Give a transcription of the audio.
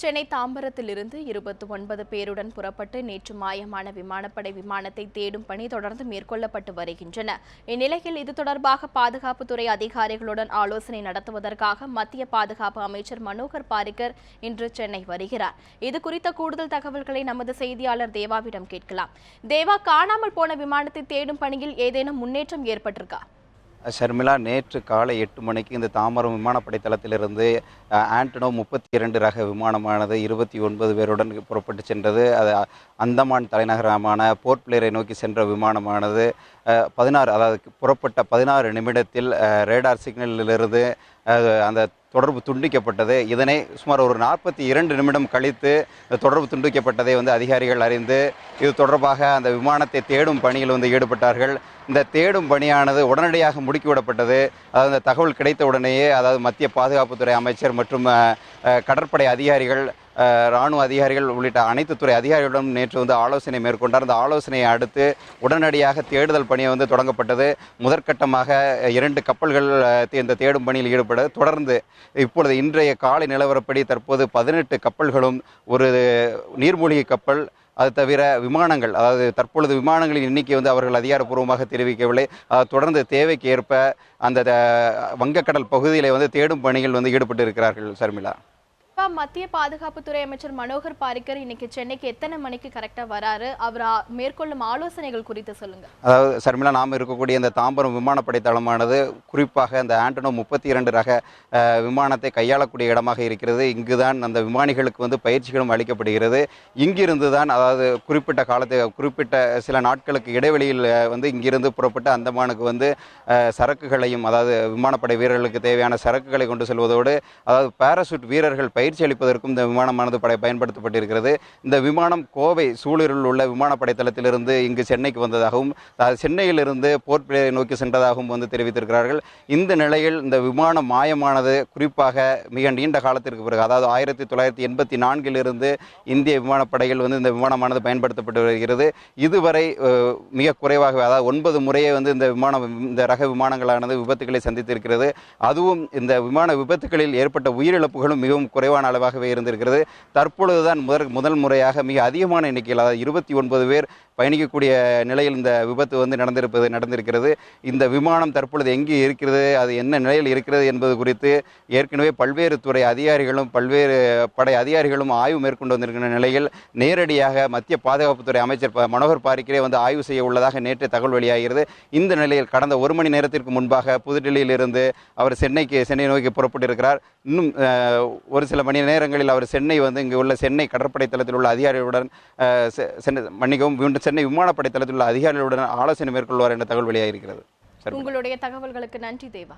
சென்னை தாம்பரத்திலிருந்து இருபத்தி ஒன்பது பேருடன் புறப்பட்டு நேற்று மாயமான விமானப்படை விமானத்தை தேடும் பணி தொடர்ந்து மேற்கொள்ளப்பட்டு வருகின்றன. இந்நிலையில் இது தொடர்பாக பாதுகாப்புத்துறை அதிகாரிகளுடன் ஆலோசனை நடத்துவதற்காக மத்திய பாதுகாப்பு அமைச்சர் மனோகர் பாரிக்கர் இன்று சென்னை வருகிறார். இது குறித்த கூடுதல் தகவல்களை நமது செய்தியாளர் தேவாவிடம் கேட்கலாம். தேவா காணாமல் போன விமானத்தை தேடும் பணியில் ஏதேனும் முன்னேற்றம் ஏற்பட்டிருக்கா? ஷர்மிளா நேற்று காலை எட்டு மணிக்கு இந்த தாமரம் விமானப்படை தளத்திலிருந்து ஆண்டனோ முப்பத்தி இரண்டு ரக விமானமானது இருபத்தி ஒன்பது பேருடன் புறப்பட்டு சென்றது. அது அந்தமான் தலைநகரமான போர்ட் பிளேரை நோக்கி சென்ற விமானமானது பதினாறு அதாவது புறப்பட்ட பதினாறு நிமிடத்தில் ரேடார் சிக்னலிலிருந்து அந்த தொடர்பு துண்டிக்கப்பட்டது. இதனை சுமார் ஒரு நாற்பத்தி இரண்டு நிமிடம் கழித்து இந்த தொடர்பு துண்டிக்கப்பட்டதை வந்து அதிகாரிகள் அறிந்து இது தொடர்பாக அந்த விமானத்தை தேடும் பணியில் வந்து ஈடுபட்டார்கள். இந்த தேடும் பணியானது உடனடியாக முடுக்கிவிடப்பட்டது அதாவது இந்த தகவல் கிடைத்த உடனேயே அதாவது மத்திய பாதுகாப்புத்துறை அமைச்சர் மற்றும் கடற்படை அதிகாரிகள் ராணுவ அதிகாரிகள் உள்ளிட்ட அனைத்து துறை அதிகாரிகளுடன் நேற்று வந்து ஆலோசனை மேற்கொண்டார். அந்த ஆலோசனையை அடுத்து உடனடியாக தேடுதல் பணியை வந்து தொடங்கப்பட்டது. முதற்கட்டமாக இரண்டு கப்பல்கள் இந்த தேடும் பணியில் ஈடுபட தொடர்ந்து இப்பொழுது இன்றைய காலை நிலவரப்படி தற்போது பதினெட்டு கப்பல்களும் ஒரு நீர்மூழ்கி கப்பல் அது தவிர விமானங்கள் அதாவது தற்பொழுது விமானங்களின் எண்ணிக்கை வந்து அவர்கள் அதிகாரப்பூர்வமாக தெரிவிக்கவில்லை. அஹ், தொடர்ந்து தேவைக்கு ஏற்ப அந்த வங்கக்கடல் பகுதியில் வந்து தேடும் பணிகள் வந்து ஈடுபட்டு இருக்கிறார்கள் சர்மிளா. மத்திய பாதுகாப்புத்துறை அமைச்சர் மனோகர் பாரிக்கர் இன்னைக்கு சென்னைக்கு எத்தனை மணிக்கு கரெக்டாக வராரு? அவர் மேற்கொள்ளும் ஆலோசனைகள் குறித்து சொல்லுங்க. அதாவது சர்மிளா நாம் இருக்கக்கூடிய இந்த தாம்பரம் விமானப்படை தளமானது குறிப்பாக இந்த ஆண்டனோ முப்பத்தி இரண்டு ரக விமானத்தை கையாளக்கூடிய இடமாக இருக்கிறது. இங்குதான் அந்த விமானிகளுக்கு வந்து பயிற்சிகளும் அளிக்கப்படுகிறது. இங்கிருந்து தான் அதாவது குறிப்பிட்ட காலத்து குறிப்பிட்ட சில நாட்களுக்கு இடைவெளியில் வந்து இங்கிருந்து புறப்பட்டு அந்தமானுக்கு வந்து சரக்குகளையும் அதாவது விமானப்படை வீரர்களுக்கு தேவையான சரக்குகளை கொண்டு செல்வதோடு அதாவது பாராசூட் வீரர்கள் பயிற்சி அளிப்பதற்கும் இந்த விமானமானது படை பயன்படுத்தப்பட்டிருக்கிறது. இந்த விமானம் கோவை சூலூரில் உள்ள விமானப்படை தளத்திலிருந்து இங்கு சென்னைக்கு வந்ததாகவும் சென்னையிலிருந்து போர்ட் பிளேரை நோக்கி சென்றதாகவும் வந்து தெரிவித்திருக்கிறார்கள். இந்த நிலையில் இந்த விமானம் மாயமானது குறிப்பாக மிக நீண்ட காலத்திற்கு பிறகு அதாவது ஆயிரத்தி தொள்ளாயிரத்தி எண்பத்தி நான்கிலிருந்து இந்திய விமானப்படையில் வந்து இந்த விமானமானது பயன்படுத்தப்பட்டு வருகிறது. இதுவரை மிக குறைவாக அதாவது ஒன்பது முறையே வந்து இந்த விமானம் இந்த ரக விமானங்களானது விபத்துகளை சந்தித்திருக்கிறது. அதுவும் இந்த விமான விபத்துகளில் ஏற்பட்ட உயிரிழப்புகளும் மிகவும் குறைவான அளவாகவே இருந்திருக்கிறது. தற்பொழுதுதான் முதல் முதல் முறையாக மிக அதிகமான எண்ணிக்கையில் அதாவது இருபத்தி ஒன்பது பேர் பயணிக்கக்கூடிய நிலையில் இந்த விபத்து வந்து நடந்திருப்பது நடந்திருக்கிறது. இந்த விமானம் தற்பொழுது எங்கே இருக்கிறது அது என்ன நிலையில் இருக்கிறது என்பது குறித்து ஏற்கனவே பல்வேறு துறை அதிகாரிகளும் பல்வேறு படை அதிகாரிகளும் ஆய்வு மேற்கொண்டு வந்திருக்கிற நிலையில் நேரடியாக மத்திய பாதுகாப்புத்துறை அமைச்சர் ப- மனோகர் பாரிக்கரே வந்து ஆய்வு செய்ய உள்ளதாக நேற்று தகவல் வெளியாகிறது. இந்த நிலையில் கடந்த ஒரு மணி நேரத்திற்கு முன்பாக புதுடில்லியிலிருந்து அவர் சென்னைக்கு சென்னை நோக்கி புறப்பட்டிருக்கிறார். இன்னும் ஒரு சில மணி நேரங்களில் அவர் சென்னை வந்து இங்கே உள்ள சென்னை கடற்படை தளத்தில் உள்ள அதிகாரிகளுடன் மன்னிக்கவும் மீண்டும் சென்னை விமானப்படை தளத்தில் உள்ள அதிகாரிகளுடன் ஆலோசனை மேற்கொள்வார் என்ற தகவல் வெளியாகிருக்கிறது சரி உங்களுடைய தகவல்களுக்கு நன்றி தேவா.